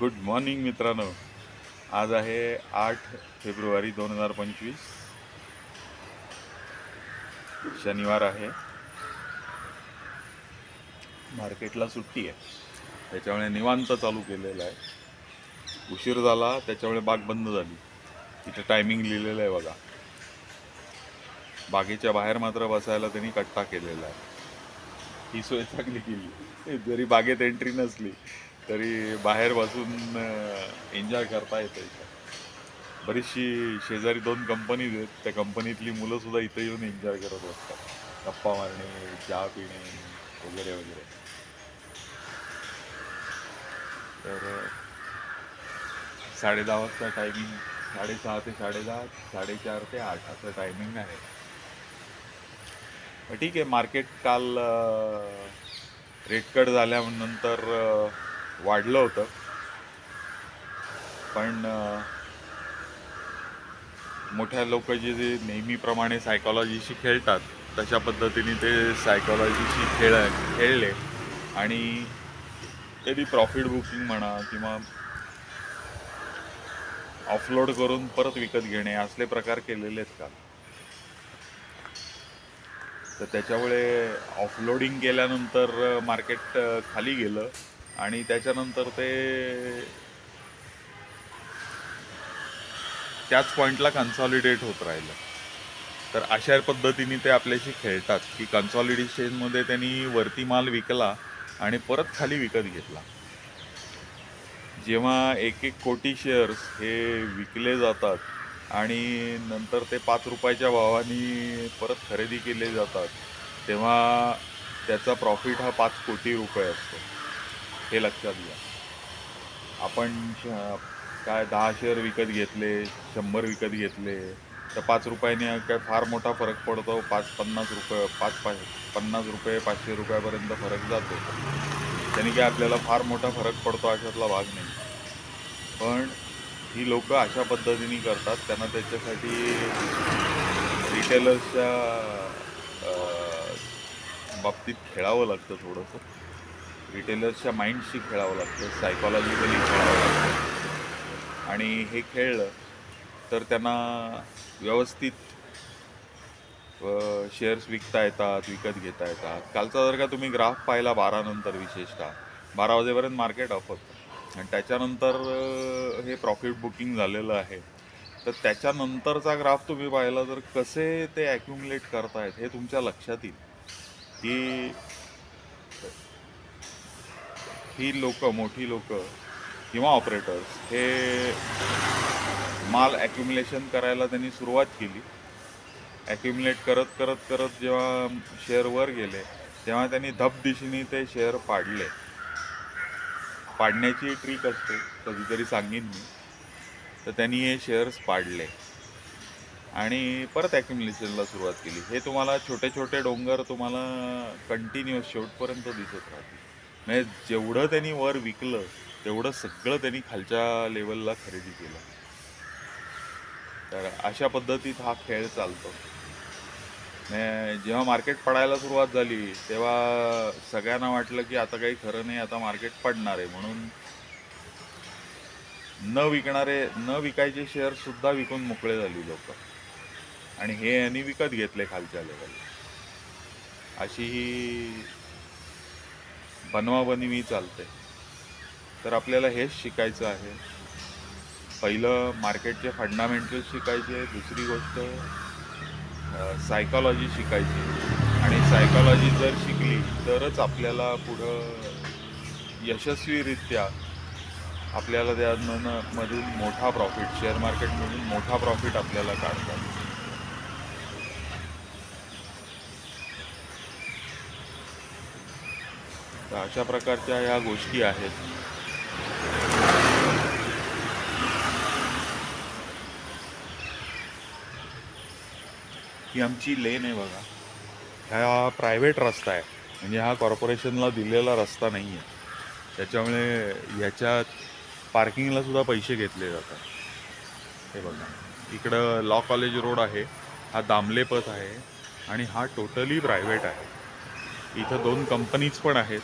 Good morning मित्रांनो. आज आहे आठ फेब्रुवारी दोन हजार पंचवीस. शनिवार आहे. मार्केटला सुट्टी आहे. त्याच्यामुळे निवांत चालू केलेलं आहे. उशीर झाला त्याच्यामुळे बाग बंद झाली. इथं टायमिंग लिहिलेलं आहे बघा. बागेच्या बाहेर मात्र बसायला त्यांनी कट्टा केलेला आहे. ही सोय चांगली केली. जरी बागेत एंट्री नसली तरी बाहेर बसून एन्जॉय करता येतं इथं बरीचशी शेजारी दोन कंपनीज आहेत. त्या कंपनीतली मुलं सुद्धा इथं येऊन एन्जॉय करत असतात. गप्पा मारणे चहा पिणे वगैरे वगैरे. तर साडे साडेदहा वाजता टायमिंग साडेसहा ते साडेदहा साडेचार ते आठ असं टायमिंग आहे. ठीक आहे. मार्केट काल रेट कट झाल्यानंतर वाढलं होतं. पण मोठ्या लोक जे जे नेहमीप्रमाणे सायकॉलॉजीशी खेळतात तशा पद्धतीने ते सायकॉलॉजीशी खेळ खेळले. आणि कधी प्रॉफिट बुकिंग म्हणा किंवा ऑफलोड करून परत विकत घेणे असले प्रकार केलेले आहेत का? तर त्याच्यामुळे ऑफलोडिंग केल्यानंतर मार्केट खाली गेलं. आणि त्याच्यानंतर ते त्याच पॉईंटला कन्सॉलिडेट होत राहिलं. तर अशा पद्धतीने ते आपल्याशी खेळतात की कन्सॉलिडेशनमध्ये त्यांनी वरती माल विकला आणि परत खाली विकत घेतला. जेव्हा एक एक कोटी शेअर्स हे विकले जातात आणि नंतर ते पाच रुपयाच्या भावाने परत खरेदी केले जातात तेव्हा त्याचा प्रॉफिट हा पाच कोटी रुपये असतो. हे लक्षात घ्या. आपण श- काय दहा शेअर विकत घेतले शंभर विकत घेतले तर पाच रुपयाने काय फार मोठा फरक पडतो? पाच पन्नास रुपये पाच पाच पन्नास रुपये पाचशे रुपयापर्यंत फरक जातो. त्याने काय आपल्याला फार मोठा फरक पडतो अशातला भाग नाही. पण ही लोक अशा पद्धतीने करतात त्यांना त्याच्यासाठी रिटेलर्सच्या बाबतीत खेळावं लागतं थोडंसं. रिटेलर्सच्या माइंडशी खेळावं लागतं सायकॉलॉजिकली खेळावं लागतं. आणि हे खेळलं तर त्यांना व्यवस्थित शेअर्स विकता येतात विकत घेता येतात. कालचा जर का तुम्ही ग्राफ पाहिला बारानंतर विशेषतः बारा वाजेपर्यंत मार्केट ऑफ होतं. आणि त्याच्यानंतर हे प्रॉफिट बुकिंग झालेलं आहे. तर त्याच्यानंतरचा ग्राफ तुम्ही पाहिला तर कसे ते ॲक्युमुलेट करतायत हे तुमच्या लक्षात येईल. की ही लोक मोठी लोक किंवा ऑपरेटर्स हे माल ॲक्युम्युलेशन करायला त्यांनी सुरुवात केली. ॲक्युम्युलेट करत करत करत जेव्हा शेअर वर गेले तेव्हा त्यांनी धपदिशीने ते शेअर पाडले. पाडण्याची ट्रिक असते कधीतरी सांगेन मी. तर त्यांनी हे शेअर्स पाडले. आणि परत ॲक्युम्युलेशनला सुरुवात केली. हे तुम्हाला छोटे छोटे डोंगर तुम्हाला कंटिन्युअस शेवटपर्यंत दिसत राहतील. म्हणजे जेवढं त्यांनी वर विकलं तेवढं सगळं त्यांनी खालच्या लेवलला खरेदी केलं. तर अशा पद्धतीत हा खेळ चालतो. जेव्हा मार्केट पडायला सुरुवात झाली तेव्हा सगळ्यांना वाटलं की आता काही खरं नाही आता मार्केट पडणार आहे. म्हणून न विकणारे न विकायचे शेअरसुद्धा विकून मोकळे झाली लोक. आणि हे यांनी विकत घेतले खालच्या लेवल अशी ही बनवाबनवी चालते. तर आपल्याला हेच शिकायचं आहे. पहिलं मार्केटचे फंडामेंटल शिकायचे दुसरी गोष्ट सायकॉलॉजी शिकायची. आणि सायकॉलॉजी जर शिकली तरच आपल्याला पुढं यशस्वीरित्या आपल्याला त्यामधून मोठा प्रॉफिट शेअर मार्केटमधून मोठा प्रॉफिट आपल्याला काढतात तर अशा प्रकारच्या ह्या गोष्टी आहेत. ही आमची लेन आहे बघा. ह्या प्रायव्हेट रस्ता आहे. म्हणजे हा कॉर्पोरेशनला दिलेला रस्ता नाही आहे. त्याच्यामुळे ह्याच्यात पार्किंगला सुद्धा पैसे घेतले जातात. हे बघा. इकडं लॉ कॉलेज रोड आहे. हा दामले पथ आहे. आणि हा टोटली प्रायव्हेट आहे. इथं दोन कंपनीज पण आहेत.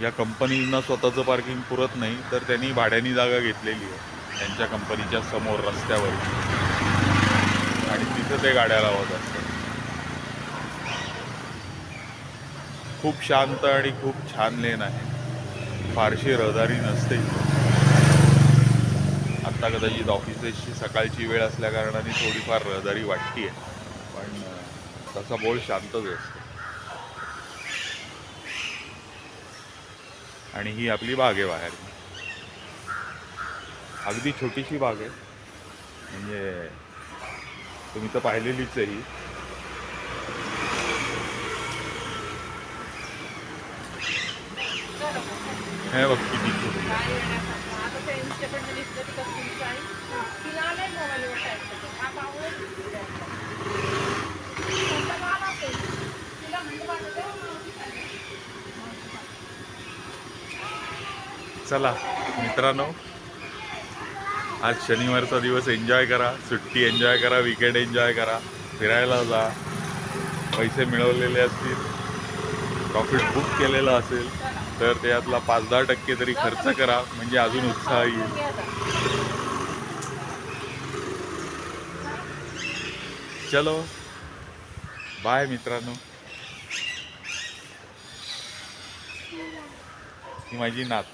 या कंपनींना स्वतःचं पार्किंग पुरत नाही तर त्यांनी भाड्याने जागा घेतलेली आहे त्यांच्या कंपनीच्या समोर रस्त्यावर. आणि तिथं ते गाड्या लावत असतात. खूप शांत आणि खूप छान लेन आहे. फारशी रहदारी नसते आत्ता कदाचित ऑफिसेसची सकाळची वेळ असल्या कारणाने थोडीफार रहदारी वाटते आहे पण तसा बोल शांतच असतो. आणि ही आपली बाग आहे बाहेर. अगदी छोटीशी बाग आहे. म्हणजे तुम्ही तर पाहिलेलीच आहे ही. हे बघ किती छोटी. चला मित्रांनो आज शनिवारचा दिवस एन्जॉय करा सुट्टी एन्जॉय करा विकेंड एन्जॉय करा फिरायला जा. पैसे मिळवलेले असतील प्रॉफिट बुक केलेलं असेल तर त्यातला पाच दहा टक्के तरी खर्च करा म्हणजे अजून उत्साह येईल. चलो बाय मित्रांनो. ही माझी नात